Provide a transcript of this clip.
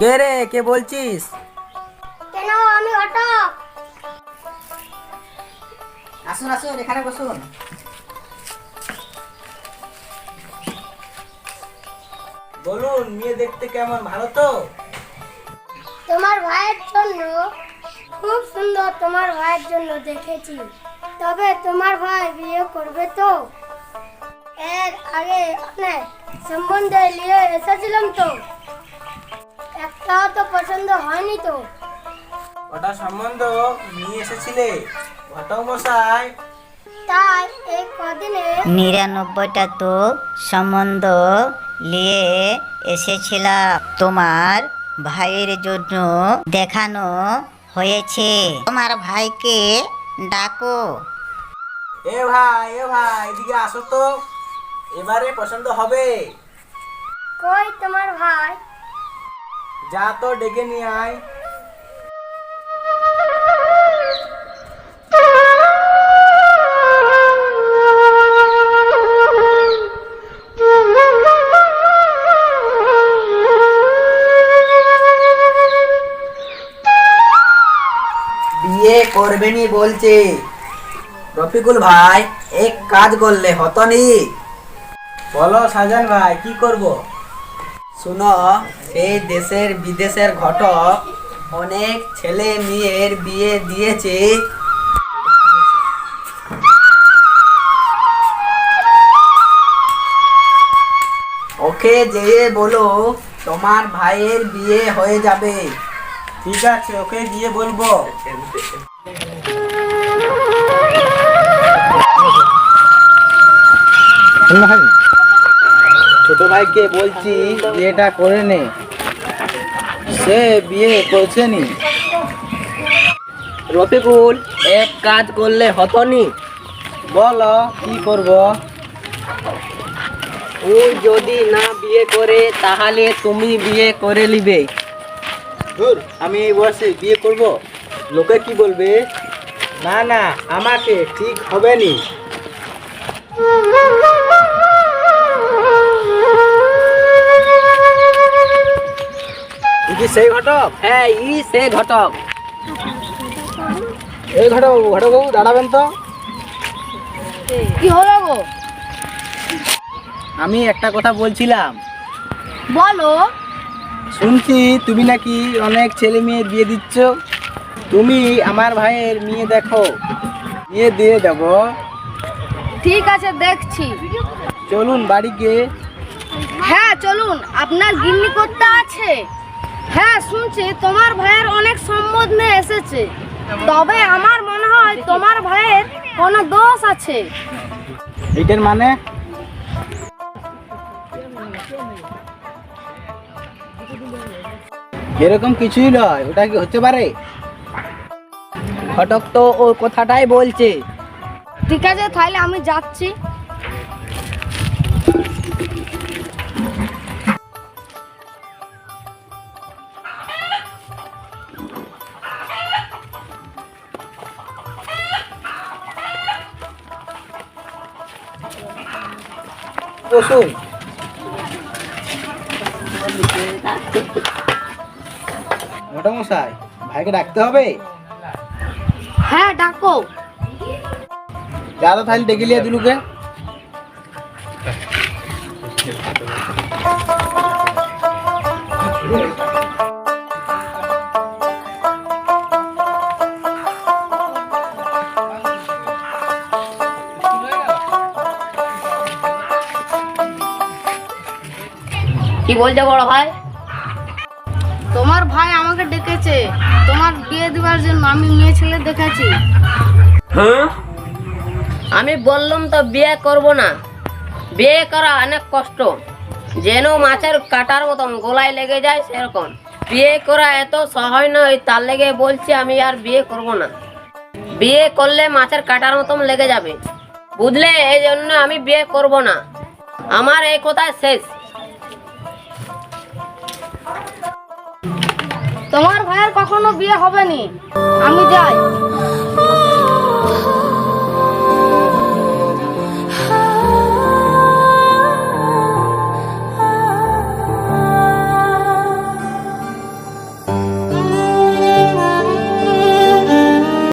কে রে? কে বলছিস? কেন? আমি ঘটক আসুন আসুন এখানে বসুন। বলুন মেয়ে দেখতে কেমন? ভালো তো? তোমার ভাইয়ের জন্য খুব সুন্দর তোমার ভাইয়ের জন্য দেখেছি। তবে তোমার ভাই বিয়ে করবে তো? এর আগে অনেক সম্বন্ধে নিয়ে এসেছিলাম তো। একটাও তো পছন্দ হয়নি তো। ওটা সম্বন্ধ নিয়ে এসেছিলে? ঘটক মশাই। তাই এই কদিনে নিরানব্বইটা তো সম্বন্ধ নিয়ে এসেছিলাম। তোমার ভাইয়ের জন্য দেখানো হয়েছে। তোমার ভাইকে ডাকো। এ ভাই এ ভাই এদিকে আসো তো। এবারে পছন্দ হবে। কই তোমার ভাই? যা তো ডেকে নিয়ে আয়। বিয়ে করবেনি বলছে। রফিকুল ভাই, এক কাজ করলে হতো নি। বলো সাজান ভাই, কি করব? শুনো, এই দেশের বিদেশের ঘটক অনেক ছেলে মেয়ের বিয়ে দিয়েছে। ওকে যেয়ে বলো, তোমার ভাইয়ের বিয়ে হয়ে যাবে। ঠিক আছে, ওকে গিয়ে বলব। ছোট ভাইকে বলছি বিয়েটা করে নে। সে বিয়ে করছে নি রফিকুল। এক কাজ করলে হতো নি বলো কি করব? ও যদি না বিয়ে করে তাহলে তুমি বিয়ে করে নিবে। ধুর আমি এই বয়সে বিয়ে করব। লোকে কি বলবে? না না আমাকে ঠিক হবে নি। সেই ঘটক। হ্যাঁ ই সেই ঘটক। এই ঘটক ঘটক বাবু দাঁড়াবেন তো। কি হলো গো? আমি একটা কথা বলছিলাম। বলো। শুনছি তুমি নাকি অনেক ছেলে মেয়ে বিয়ে দিচ্ছ। তুমি আমার ভাইয়ের মেয়ে দেখো। বিয়ে দিয়ে দেব। ঠিক আছে দেখছি। চলুন বাড়ি গিয়ে। হ্যাঁ চলুন। আপনার গিন্নি করতে আছে। হ্যাঁ শুনছি। তোমার ভাইয়ের অনেক সম্বন্ধে এসেছে। তবে আমার মনে হয় তোমার ভাইয়ের কোনো দোষ আছে। এইটার মানে? এরকম কিছুই নয় ওটা কি হতে পারে? ঘটক তো ওর কথাটাই বলছে। ঠিক আছে তাহলে আমি যাচ্ছি। বসুন। মশাই ভাইকে ডাকতে হবে? হ্যাঁ ডাকো। দাদা তো তাহলে ডেকে লিয়ে দুলুকে। কি বলছো বড় ভাই? তোমার ভাই আমাকে ডেকেছে। তোমার বিয়ে দেওয়ার জন্য আমি মেয়ে ছেলে দেখেছি। হ্যাঁ? আমি বললাম তো বিয়ে করব না। বিয়ে করা অনেক কষ্ট। যেন মাছের কাটার মতন গোলায় লেগে যায় সেরকম। বিয়ে করা এত সহজ নয় তার লেগে বলছি আমি আর বিয়ে করব না। বিয়ে করলে মাছের কাটার মতন লেগে যাবে। বুঝলে? এই জন্য আমি বিয়ে করব না। আমার এই কথা শেষ। কখনো বিয়ে হবে নি আমি যাই।